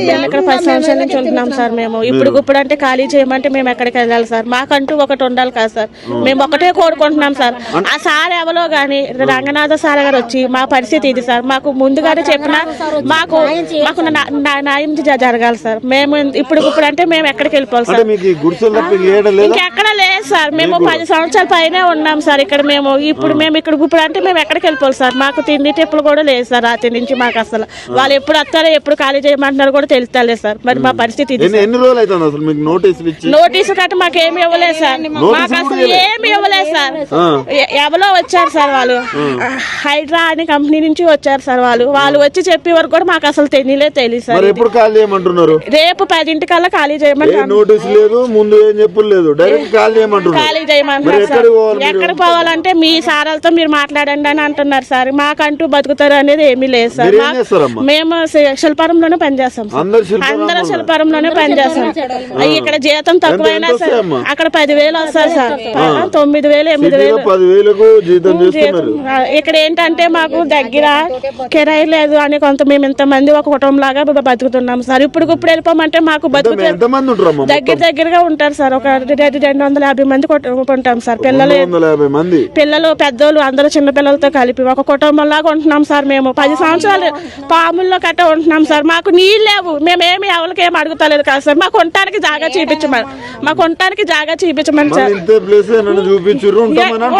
మేము ఇక్కడ పది సంవత్సరాల నుంచి ఉంటున్నాం సార్ మేము. ఇప్పుడు ఇప్పుడు అంటే ఖాళీ చేయమంటే మేము ఎక్కడికి వెళ్ళాలి సార్? మాకంటూ ఒకటి ఉండాలి కదా సార్. మేము ఒకటే కోరుకుంటున్నాం సార్. ఆ సార్ ఎవరో గాని రంగనాథ సార్ గారు వచ్చి మా పరిస్థితి ఇది సార్. మాకు ముందుగానే చెప్పిన మాకు మాకు నా- నా- న్యాయం జ- జరగాలి సార్. మేము ఇప్పుడు ఇప్పుడు అంటే మేము ఎక్కడికి వెళ్ళిపోవాలి అంటే సార్. ఇంకెక్కడ లేదు సార్. మేము పది సంవత్సరాల పైనే ఉన్నాం సార్. ఇక్కడ మేము ఇప్పుడు మేము ఇక్కడ ఇప్పుడు అంటే మేము ఎక్కడికి వెళ్ళిపోవాలి సార్? మాకు తిండి టెప్పులు కూడా లేదు సార్ రాత్రి నుంచి మాకు అసలు. వాళ్ళు ఎప్పుడు వస్తారో ఎప్పుడు ఖాళీ చేయమంటున్నారో కూడా తెలుస్తలేదు సార్. మరి మా పరిస్థితి ఇది ఎన్ని ఎన్ని రోజులు అవుతుంది అసలు మీకు నోటీసులు ఇచ్చి? నోటీసు కట్ట మాకు ఏమి ఇవ్వలేదు సార్. మాకు అసలు ఏమి ఇవ్వలేదు సార్. ఎవరో వచ్చారు సార్ వాళ్ళు? హైడ్రా అనే కంపెనీ నుంచి వచ్చారు సార్ వాళ్ళు. వాళ్ళు వచ్చి చెప్పే వరకు కూడా మాకు అసలు తెలియలే తెలియదు సార్ మరి ఎప్పుడు కాల్ చేయమంటున్నారు? రేపు పదింటికల్లా ఖాళీ ఏ చేయమంటారు నోటీస్ లేదు ముందు ఏం చెప్పులు లేదు. డైరెక్ట్ చేయమంటున్నారు ఖాళీ చేయమంటున్నారు సార్. ఎక్కడికి పోవాలంటే మీ సారాలతో మీరు మాట్లాడండి అని అంటున్నారు సార్. మాకంటూ బతుకుతారు అనేది ఏమీ లేదు సార్? మేము శిల్పారంలోనే పనిచేస్తాం సార్. అందరు శిల్పారంలోనే పనిచేస్తాం. ఇక్కడ జీతం తక్కువైనా సార్? అక్కడ పదివేలు వస్తారు సార్. తొమ్మిది వేలు ఎనిమిది వేలు. ఇక్కడ ఏంటంటే మాకు దగ్గర కిరాయి లేదు అని కొంత మేము ఇంతమంది ఒక కుటుంబం లాగా బతుకుతున్నాం సార్. ఇప్పుడు ఇప్పుడు వెళ్ళిపోమంటే మాకు బతుకు దగ్గర దగ్గరగా ఉంటారు సార్. ఒక రెండు రెండు వందల యాభై మంది కుట- ఉంటాం సార్. పిల్లలు యాభై పిల్లలు పెద్దోళ్ళు అందరూ చిన్న పిల్లలతో కలిపి ఒక కుటుంబం లాగా ఉంటున్నాం సార్ మేము. పది సంవత్సరాలు పాముల్లో కట్ట ఉంటున్నాం సార్. మాకు నీళ్ళు లేవు. మేమేమి ఎవరికి ఏమి అడుగుతలేదు కాదు సార్. మాకు ఉండటానికి జాగా చూపించమని మాకు ఉండటానికి జాగా చూపించమని సార్.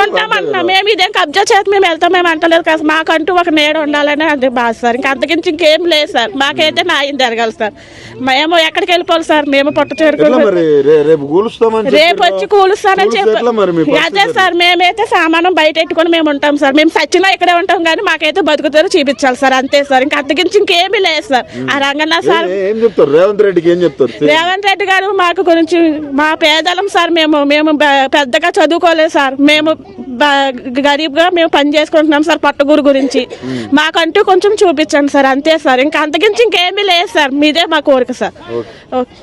ఉంటామన్నా మేము ఇదేం కబ్జా చేసి మేము వెళ్తాం మేము అంటలేదు కదా మాకంటూ ఒక నేడు ఉండాలని అది బాధ సార్. ఇంకా అంతకించి ఇంకేం లేదు సార్. మాకైతే న్యాయం జరగాలి సార్. మేము ఎక్కడికి వెళ్ళిపోవాలి సార్? మేము పొట్ట రే- రేపు వచ్చి కూలుస్తానని మీ చెప్పి అదే సార్ మేమైతే సామానం బయట పెట్టుకొని మేము ఉంటాం సార్. మేము సచ్చినా ఇక్కడే ఉంటాం కానీ మాకైతే బతుకుతారు చూపించాలి సార్. అంతే సార్. ఇంకా అంతకించి ఇంకేమీ లేదు సార్. ఆ రంగన్న సార్ ఏ- ఏం చెప్తారు? రేవంత్ రెడ్డికి ఏం చెప్తారు? రేవంత్ రెడ్డి గారు మాకు గురించి మా పేదలం సార్ మేము మేము పెద్దగా చదువుకోలేదు సార్. మేము గరీబ్గా మేము పని చేసుకుంటున్నాం సార్ పట్టుగురు గురించి. మాకంటూ కొంచెం చూపించండి సార్. అంతే సార్. ఇంకా అంతకించి ఇంకేమీ లేదు సార్. మీదే మా కోరిక సార్. ఓకే.